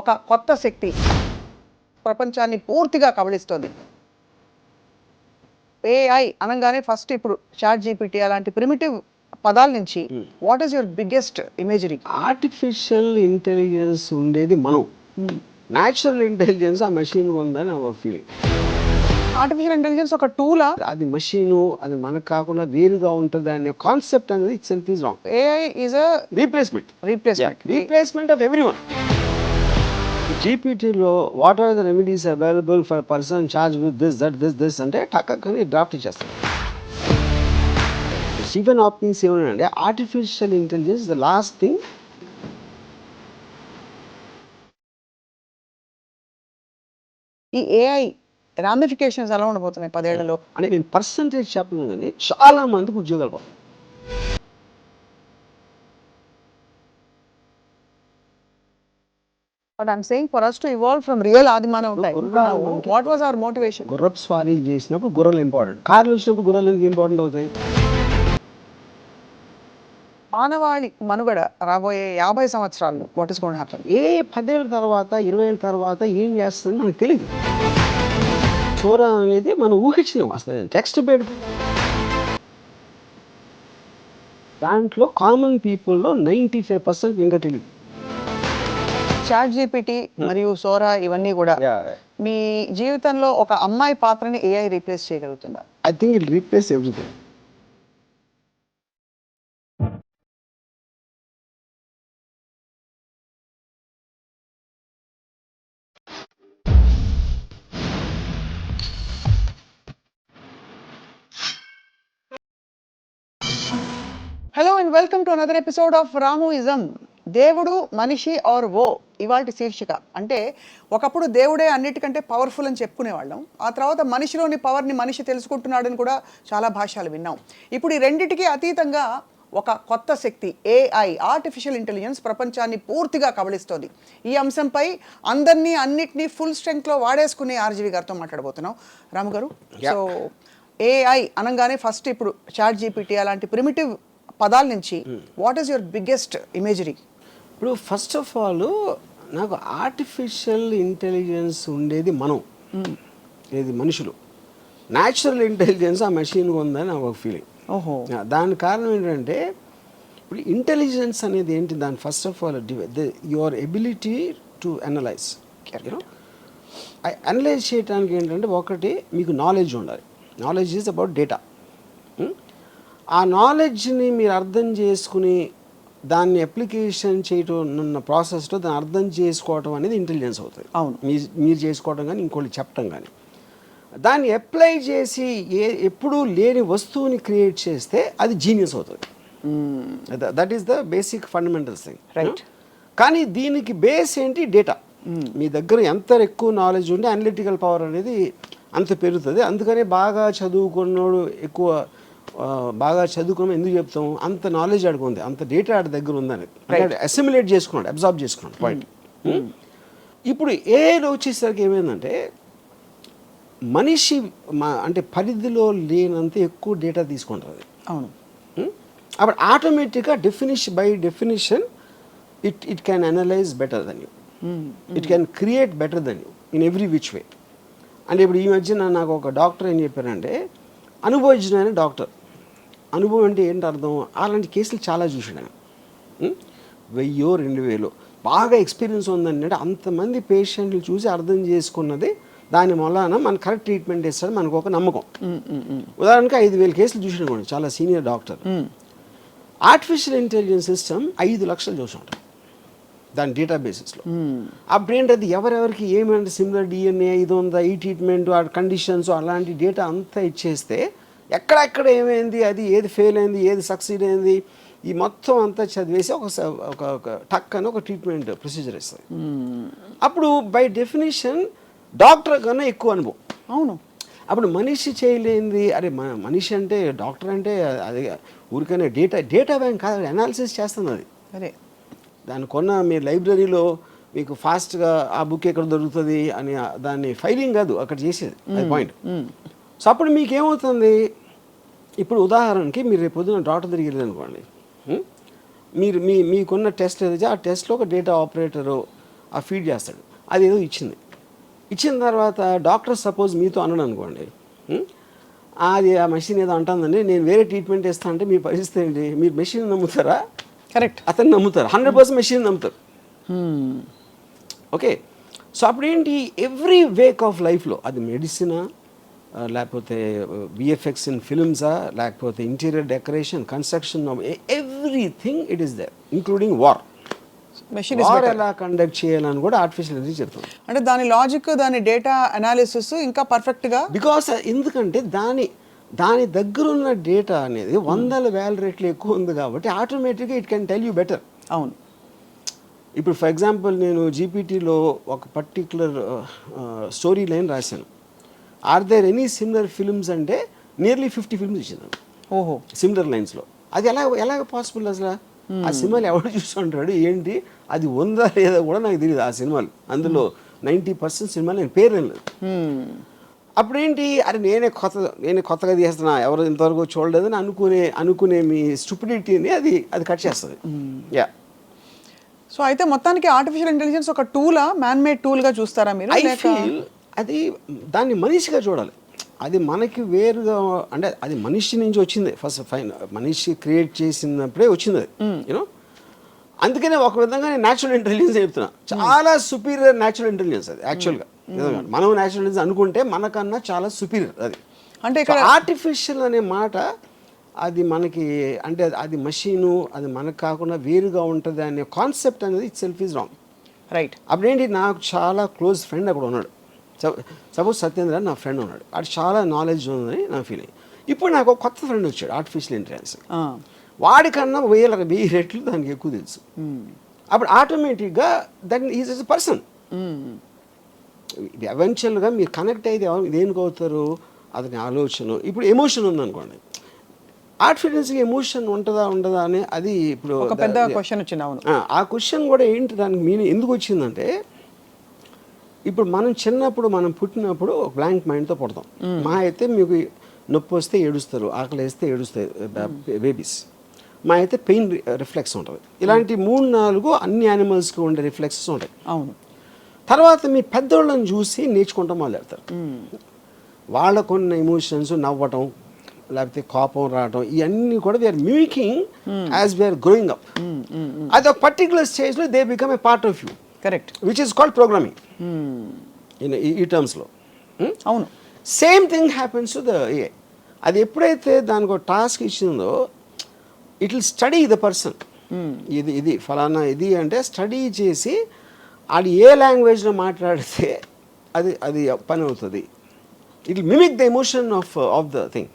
ఒక కొత్త శక్తి ప్రపంచాన్ని పూర్తిగా కబళిస్తోంది. ఏఐ అనగానే ఫస్ట్ ఇప్పుడు చాట్ జీపీటీ అలాంటి ప్రిమిటివ్ పదాల నుంచి what is your biggest imagery artificial intelligence ఉండేది మనం. న్యాచురల్ ఇంటెలిజెన్స్ ఆ మెషిన్ ఉందని అవర్ ఫీలింగ్ ఆర్టిఫిషియల్ ఇంటెలిజెన్స్ ఒక టూలా అది మషీను అది మనకు కాకుండా వేరుగా ఉంటుంది అనే కాన్సెప్ట్ అనేది itself is wrong AI is a replacement replacement replacement of every one జీపీటీలో what are the remedies available for person charge with this that this this అంటే టక్కని డ్రాఫ్ట్ ఇచ్చేస్తాం స్టీఫెన్ హాకింగ్స్ ఏమన్నాడంటే artificial intelligence the last thing ఈ AI ramifications ఎలా ఉండబోతున్నాయి పదేళ్ళలో? అంటే నేను పర్సంటేజ్ చెప్పను కానీ చాలా మందికి ఉద్యోగాలు పోతాయి. But I'm saying for us to evolve from real ఆదిమానవ what was our motivation గుర్రపు స్వారీ చేసినప్పుడు గుర్రలు ఇంపార్టెంట్ కార్లు వచ్చినప్పుడు గుర్రాలు ఎందుకు ఇంపార్టెంట్ అవుతాయి? మానవాళి మనుగడ రాబోయే యాభై సంవత్సరాలు వాట్ ఇస్ గోన్ హ్యాపన్ ఏ పదేళ్ళ తర్వాత ఇరవై ఏళ్ళ తర్వాత ఏం చేస్తుంది మనకు తెలియదు చూర అనేది మనం ఊహించినాం అసలు టెక్స్ట్ పెడితే దాంట్లో కామన్ పీపుల్లో నైంటీ ఫైవ్ పర్సెంట్ ఇంకా తెలియదు చాట్ జీపీటీ మరియు సోరా ఇవన్నీ కూడా మీ జీవితంలో ఒక అమ్మాయి పాత్రని AI replace చేయగలుగుతుందా? I think it replace everything hello and welcome to another episode of రాముయిజం దేవుడు మనిషి ఆర్ ఓ ఇవాటి శీర్షిక. అంటే ఒకప్పుడు దేవుడే అన్నిటికంటే పవర్ఫుల్ అని చెప్పుకునేవాళ్ళం. ఆ తర్వాత మనిషిలోని పవర్ని మనిషి తెలుసుకుంటున్నాడని కూడా చాలా భాషలు విన్నాం. ఇప్పుడు ఈ రెండిటికి అతీతంగా ఒక కొత్త శక్తి ఏఐ ఆర్టిఫిషియల్ ఇంటెలిజెన్స్ ప్రపంచాన్ని పూర్తిగా కబళిస్తోంది. ఈ అంశంపై అందరినీ అన్నిటినీ ఫుల్ స్ట్రెంగ్త్లో వాడేసుకునే ఆర్జీవి గారితో మాట్లాడబోతున్నాం. రాము గారు సో ఏఐ అనగానే ఫస్ట్ ఇప్పుడు చాట్ జీపీటీ అలాంటి ప్రిమిటివ్ పదాల నుంచి what is your biggest imagery ఇప్పుడు ఫస్ట్ ఆఫ్ ఆల్ నాకు ఆర్టిఫిషియల్ ఇంటెలిజెన్స్ ఉండేది మనం. ఏది మనుషులు. న్యాచురల్ ఇంటెలిజెన్స్ ఆ మెషిన్ ఉందని నాకు ఒక ఫీలింగ్ ఓహో. దాని కారణం ఏంటంటే ఇప్పుడు ఇంటెలిజెన్స్ అనేది ఏంటి? దాని first of all your ability to analyse analyse చేయడానికి ఏంటంటే ఒకటి మీకు నాలెడ్జ్ ఉండాలి. నాలెడ్జ్ ఈజ్ అబౌట్ డేటా ఆ నాలెడ్జ్ని మీరు అర్థం చేసుకుని దాన్ని అప్లికేషన్ చేయటం ఉన్న ప్రాసెస్లో దాన్ని అర్థం చేసుకోవటం అనేది ఇంటెలిజెన్స్ అవుతుంది. అవును. మీ మీరు చేసుకోవడం కానీ ఇంకోటి చెప్పడం కానీ దాన్ని అప్లై చేసి ఏ ఎప్పుడూ లేని వస్తువుని క్రియేట్ చేస్తే అది జీనియస్ అవుతుంది. That is the basic fundamentals thing Right. కానీ దీనికి బేస్ ఏంటి? డేటా మీ దగ్గర ఎంత ఎక్కువ నాలెడ్జ్ ఉంటే అనలిటికల్ పవర్ అనేది అంత పెరుగుతుంది. అందుకనే బాగా చదువుకున్నోడు ఎక్కువ బాగా చదువుకున్న ఎందుకు చెప్తాం? అంత నాలెడ్జ్ ఆడుకుంది అంత డేటా ఆడి దగ్గర ఉందని. అసిమిలేట్ చేసుకున్నాడు అబ్జార్బ్ చేసుకున్నాడు పాయింట్ ఇప్పుడు ఏ వచ్చేసరికి ఏమైందంటే మనిషి అంటే పరిధిలో లేనంత ఎక్కువ డేటా తీసుకుంటుంది అవును. Hmm? అప్పుడు ఆటోమేటిక్గా definition by definition it it can analyse better than you it can create better than you in every which way అంటే ఇప్పుడు ఈ మధ్యన నాకు ఒక డాక్టర్ ఏం చెప్పారంటే అనుభవజ్ఞమైన డాక్టర్ అనుభవం అంటే ఏంటి అర్థం అలాంటి కేసులు చాలా చూసాడు ఆయన? వెయ్యో రెండు వేలు. బాగా ఎక్స్పీరియన్స్ ఉందంటే అంతమంది పేషెంట్లు చూసి అర్థం చేసుకున్నది దాని వలన మన కరెక్ట్ ట్రీట్మెంట్ ఇస్తాడు మనకు ఒక నమ్మకం. ఉదాహరణకి ఐదు వేల కేసులు చూసినకోండి చాలా senior doctor. Artificial intelligence system ఐదు లక్షలు చూసి ఉంటాం దాని డేటాబేసెస్లో. అప్పుడు ఏంటది? ఎవరెవరికి ఏమంటే సిమిలర్ డిఎన్ఏ ఇది ఉందా ఈ ట్రీట్మెంట్ ఆ కండిషన్స్ అలాంటి డేటా అంతా ఇచ్చేస్తే ఎక్కడెక్కడ ఏమైంది అది ఏది ఫెయిల్ అయింది ఏది సక్సీడ్ అయింది ఈ మొత్తం అంతా చదివేసి ఒక ఒక టక్ అని ఒక ట్రీట్మెంట్ ప్రొసీజర్ ఇస్తుంది అప్పుడు బై డెఫినేషన్ డాక్టర్ కన్నా ఎక్కువ అనుభవం. అవును. అప్పుడు మనిషి చేయలేంది అరే మన మనిషి అంటే డాక్టర్ అంటే అది ఊరికనే డేటా డేటా బ్యాంక్ కాదు అనాలిసిస్ చేస్తుంది అది. అదే. దాన్ని కొన్న మీ లైబ్రరీలో మీకు ఫాస్ట్గా ఆ బుక్ ఎక్కడ దొరుకుతుంది అని దాన్ని ఫైలింగ్ కాదు అక్కడ చేసేది. అది పాయింట్ సో అప్పుడు మీకు ఏమవుతుంది ఇప్పుడు ఉదాహరణకి మీరు రేపు పొద్దున డాక్టర్ దగ్గరికి వెళ్ళారు అనుకోండి? మీరు మీ మీకున్న టెస్ట్ ఏదైతే ఆ టెస్ట్లో ఒక డేటా ఆపరేటరు ఆ ఫీడ్ చేస్తాడు. అది ఏదో ఇచ్చింది. ఇచ్చిన తర్వాత డాక్టర్ సపోజ్ మీతో అన్నాడు అనుకోండి. "ఉం? అది ఆ మెషిన్ ఏదో అంటుందండి నేను వేరే ట్రీట్మెంట్ ఇస్తా అంటే మీ పరిస్థితి ఏంటి? మీరు మెషిన్ నమ్ముతారా? కరెక్ట్. అతను నమ్ముతారు. హండ్రెడ్ పర్సెంట్ మెషిన్ నమ్ముతారు. ఓకే. సో అప్పుడు ఏంటి ఎవ్రీ వేక్ ఆఫ్ లైఫ్లో అది మెడిసినా లేకపోతే విఎఫ్ఎక్స్ ఇన్ ఫిల్మ్సా లేకపోతే interior decoration construction everything it is there including war machine war ఎలా కండక్ట్ చేయాలని కూడా ఆర్టిఫిషియల్ ఇంటెలిజెన్స్ చెప్తుంది. అంటే దాని లాజిక్ దాని డేటా అనాలిసిస్ ఇంకా పర్ఫెక్ట్గా బికాస్ ఎందుకంటే దాని దాని దగ్గర ఉన్న డేటా అనేది వందల వేల రెట్లు ఎక్కువ ఉంది కాబట్టి ఆటోమేటిక్గా it can tell you better అవును. ఇప్పుడు ఫర్ ఎగ్జాంపుల్ నేను జీపీటీలో ఒక పర్టిక్యులర్ స్టోరీ లైన్ రాశాను. Are there any similar films అంటే నియర్లీ ఫిఫ్టీ ఫిల్మ్స్ ఇచ్చింది. ఓహో. సిమిలర్ లైన్స్లో అది ఎలా ఎలాగ పాసిబుల్ అసలు? ఆ సినిమాలు ఎవరు చూస్తుంటాడు ఏంటి? అది ఉందా లేదా కూడా నాకు తెలియదు ఆ సినిమాలు. అందులో నైంటీ పర్సెంట్ సినిమాలు నేను పేరు లేదు అప్పుడు ఏంటి అరే నేనే కొత్త నేనే కొత్తగా తీస్తున్నా ఎవరు ఇంతవరకు చూడలేదని అనుకునే అనుకునే మీ స్టూపిడిటీని అది అది కట్ చేస్తుంది. యా సో అయితే మొత్తానికి ఆర్టిఫిషియల్ ఇంటెలిజెన్స్ ఒక టూలా మ్యాన్ మేడ్ టూల్గా చూస్తారా మీరు? ఐ ఫీల్ అది దాన్ని మనిషిగా చూడాలి. అది మనకి వేరుగా అంటే అది మనిషి నుంచి వచ్చింది. ఫస్ట్ ఫైన్ మనిషి క్రియేట్ చేసినప్పుడే వచ్చింది అది యూనో అందుకనే ఒక విధంగా నేను న్యాచురల్ ఇంటెలిజెన్స్ చెప్తున్నా. చాలా సుపీరియర్ న్యాచురల్ ఇంటెలిజెన్స్ అది యాక్చువల్గా మనం న్యాచురల్ ఇంటెలిజెన్స్ అనుకుంటే మనకన్నా చాలా సుపీరియర్ అది. అంటే ఇక్కడ ఆర్టిఫిషియల్ అనే మాట అది మనకి అంటే అది మషీను అది మనకు కాకుండా వేరుగా ఉంటుంది అనే కాన్సెప్ట్ అనేది itself is wrong right అప్పుడేంటి నాకు చాలా క్లోజ్ ఫ్రెండ్ అక్కడ ఉన్నాడు. సపోజ్ సత్యేంద్ర నా ఫ్రెండ్ ఉన్నాడు. అది చాలా నాలెడ్జ్ ఉందని నా ఫీలింగ్ ఇప్పుడు నాకు ఒక కొత్త ఫ్రెండ్ వచ్చాడు ఆర్టిఫిషియల్ ఇంటెలిజెన్స్ వాడికన్నా వేల వెయ్యి రెట్లు దానికి ఎక్కువ తెలుసు. అప్పుడు ఆటోమేటిక్గా దట్ ఈజ్ ఎ పర్సన్ ఎవెన్చువల్గా మీరు కనెక్ట్ అయితే దేనికి అవుతారు? అతని ఆలోచన ఇప్పుడు ఎమోషన్ ఉందనుకోండి. ఆర్టిఫిషియల్స్కి ఎమోషన్ ఉంటుందా ఉండదా అని అది ఇప్పుడు ఒక పెద్ద క్వశ్చన్ వచ్చింది అవును. ఆ క్వశ్చన్ కూడా ఏంటి దానికి మీనింగ్ ఎందుకు వచ్చిందంటే ఇప్పుడు మనం చిన్నప్పుడు మనం పుట్టినప్పుడు ఒక బ్లాంక్ మైండ్తో పుడతాం. మా అయితే మీకు నొప్పి వస్తే ఏడుస్తారు ఆకలి వేస్తే ఏడుస్తాయి బేబీస్ మా అయితే పెయిన్ రిఫ్లెక్స్ ఉంటుంది. ఇలాంటి మూడు నాలుగు అన్ని యానిమల్స్కి ఉండే రిఫ్లెక్సెస్ ఉంటాయి. అవును. తర్వాత మీ పెద్దోళ్ళని చూసి నేర్చుకుంటాం మొదలెడతారు వాళ్ళకున్న ఎమోషన్స్ నవ్వటం లేకపోతే కోపం రావటం ఇవన్నీ కూడా we're mimicking as we're growing up అది ఒక పర్టికులర్ స్టేజ్లో they become a part of you correct which is called programming in ఈ టర్మ్స్లో అవును. Same thing happens to the a అది ఎప్పుడైతే దానికి ఒక టాస్క్ ఇచ్చిందో it will study the person ఇది ఇది ఫలానా ఇది అంటే స్టడీ చేసి అది ఏ లాంగ్వేజ్లో మాట్లాడితే అది అది పని అవుతుంది. It mimic the emotion of of the thing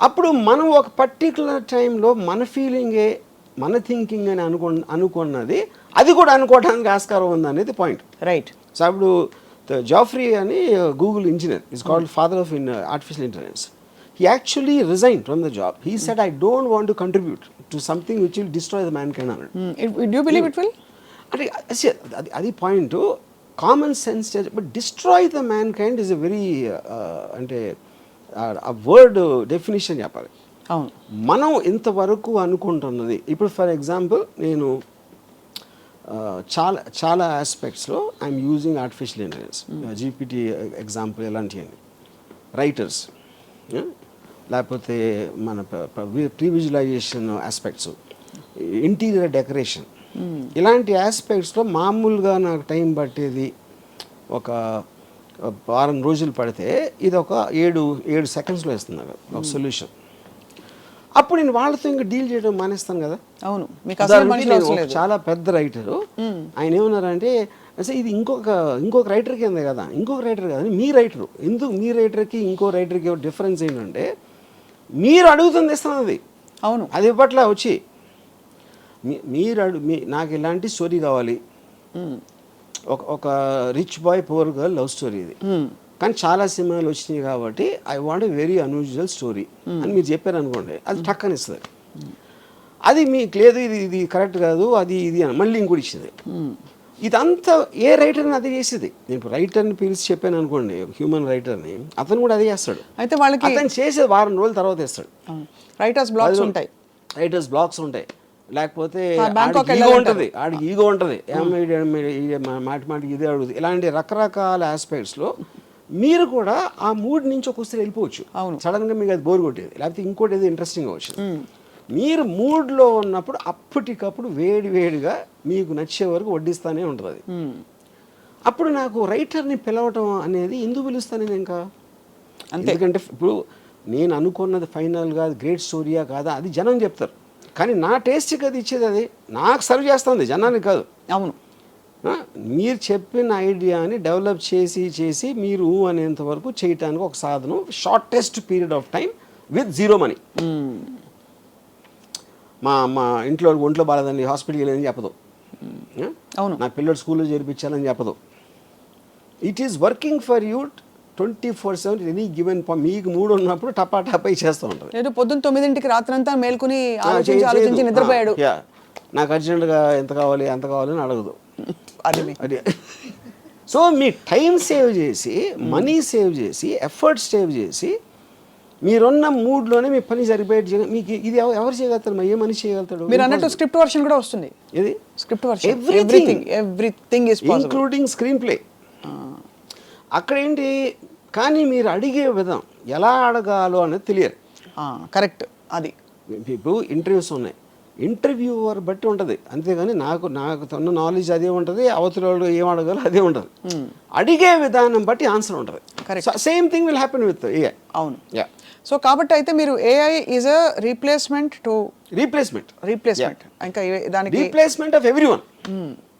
అప్పుడు మనం ఒక పర్టికులర్ టైంలో మన ఫీలింగే మన థింకింగ్ అని అనుకు అనుకున్నది అది కూడా అనుకోవడానికి ఆస్కారం ఉంది అనేది పాయింట్ రైట్ సో అప్పుడు జాఫ్రీ అని Google engineer is called father of in artificial intelligence he actually resign from the job he said I don't want to contribute to something which will destroy the mankind అన్నాడు believe it will అంటే అది అది point common sense but destroy the mankind is a very అంటే ఆ word definition చెప్పాలి. మనం ఇంతవరకు అనుకుంటున్నది ఇప్పుడు ఫర్ ఎగ్జాంపుల్ నేను చాలా చాలా ఆస్పెక్ట్స్లో I'm using artificial intelligence GPT example ఇలాంటివన్నీ. రైటర్స్ లేకపోతే మన previsualisation aspects interior decoration ఇలాంటి ఆస్పెక్ట్స్లో మామూలుగా నాకు టైం పట్టేది ఒక వారం రోజులు పడితే ఇది ఒక ఏడు ఏడు సెకండ్స్లో ఇస్తుంది నాకు ఒక సొల్యూషన్ అప్పుడు నేను వాళ్ళతో ఇంకా డీల్ చేయడం మానేస్తాను కదా. అవును. మీకు చాలా పెద్ద రైటరు ఆయన ఏమన్నారంటే అసలు ఇది ఇంకొక ఇంకొక రైటర్ కింద కదా. ఇంకొక రైటర్ కదా మీ రైటరు ఎందుకు మీ రైటర్కి ఇంకో రైటర్కి డిఫరెన్స్ ఏంటంటే మీరు అడుగుతుంది ఇస్తున్నది. అది అవును. అది ఇవ్వట్లా వచ్చి మీరు అడు మీ నాకు ఇలాంటి స్టోరీ కావాలి. ఒక ఒక rich boy poor girl love story ఇది. కానీ చాలా సినిమాలు వచ్చినాయి కాబట్టి I want a very unusual story అని మీరు చెప్పారు అనుకోండి అది టక్కని ఇస్తుంది అది మీకు లేదు ఇది ఇది కరెక్ట్ కాదు అది ఇది అని మళ్ళీ ఇంకోటి ఇచ్చింది. ఇదంతా ఏ రైటర్ని అది చేసేది. నేను రైటర్ని పిలిచి చెప్పాను అనుకోండి హ్యూమన్ రైటర్ని అతను కూడా అదే చేస్తాడు. అయితే వాళ్ళకి అతను చేసేది వారం రోజుల తర్వాత ఇస్తాడు రైటర్స్ బ్లాగ్స్ ఉంటాయి. రైటర్స్ బ్లాగ్స్ ఉంటాయి. లేకపోతే ఈగో. ఉంటుంది ఆడికి ఈగో ఉంటుంది. మాటి మాటికి ఇదే అడుగుతుంది. ఇలాంటి రకరకాల ఆస్పెక్ట్స్లో మీరు కూడా ఆ మూడ్ నుంచి ఒకసారి వెళ్ళిపోవచ్చు. అవును. సడన్గా మీకు అది బోర్ కొట్టేది. లేకపోతే ఇంకోటి ఏదో ఇంట్రెస్టింగ్ వచ్చింది. మీరు మూడ్లో ఉన్నప్పుడు అప్పటికప్పుడు వేడి వేడిగా మీకు నచ్చే వరకు వడ్డిస్తానే ఉంటుంది. అది అప్పుడు నాకు రైటర్ని పిలవటం అనేది ఎందుకు పిలుస్తాను నేను ఇంకా? ఎందుకంటే ఇప్పుడు నేను అనుకున్నది ఫైనల్గా గ్రేట్ స్టోరీయా కాదా అది జనం చెప్తారు. కానీ నా టేస్ట్కి అది ఇచ్చేది అది. నాకు సర్వ్ చేస్తుంది జనానికి కాదు. అవును. మీరు చెప్పిన ఐడియాని డెవలప్ చేసి చేసి మీరు అనేంత వరకు చేయటానికి ఒక సాధనం shortest period of time with zero money మా మా ఇంట్లో ఒంట్లో బాగాలేదండి హాస్పిటల్కి వెళ్ళని చెప్పదు ఆ? అవును. నా పిల్లడు స్కూల్లో చేర్పించాలని చెప్పదు it is working for you twenty four seven any given మీకు మూడు ఉన్నప్పుడు టపా టపా చేస్తూ ఉంటుంది పొద్దున్న తొమ్మిదింటికి రాత్రంతా మేల్కొని ఆలోచించి ఆలోచించి. నిద్రపోయాడు. నాకు అర్జెంటుగా ఎంత కావాలి ఎంత కావాలి అని అడగదు అది. సో మీ టైం సేవ్ చేసి మనీ సేవ్ చేసి ఎఫర్ట్ సేవ్ చేసి మీరున్న మూడ్లోనే మీ పని సరిపోయేట్టు చేయ మీకు ఇది ఎవ- ఎవరు చేయగలుగుతారు? ఏ మనిషి చేయగలుగుతాడు? మీరు అన్నట్టు స్క్రిప్ట్ వర్షన్ కూడా వస్తుంది. ఇది script version. Everything everything is possible including screenplay అక్కడ ఏంటి కానీ మీరు అడిగే విధం ఎలా అడగాలో అనేది తెలియదు. కరెక్ట్. అది. ఇప్పుడు ఇంటర్వ్యూస్ ఉన్నాయి. ఇంటర్వ్యూవర్ బట్టి ఉంటుంది. అంతేగాని నాకు నాకు ఉన్న నాలెడ్జ్ అదే ఉంటుంది అవతల వాళ్ళు ఏం అడగాలో అదే ఉంటుంది. అడిగే విధానం బట్టి ఆన్సర్ ఉంటుంది. Same thing will happen with a అవును. యా సో కాబట్టి అయితే మీరు AI is a replacement to replacement replacement ఇంకా దానికి రీప్లేస్మెంట్ ఆఫ్ ఎవ్రీ వన్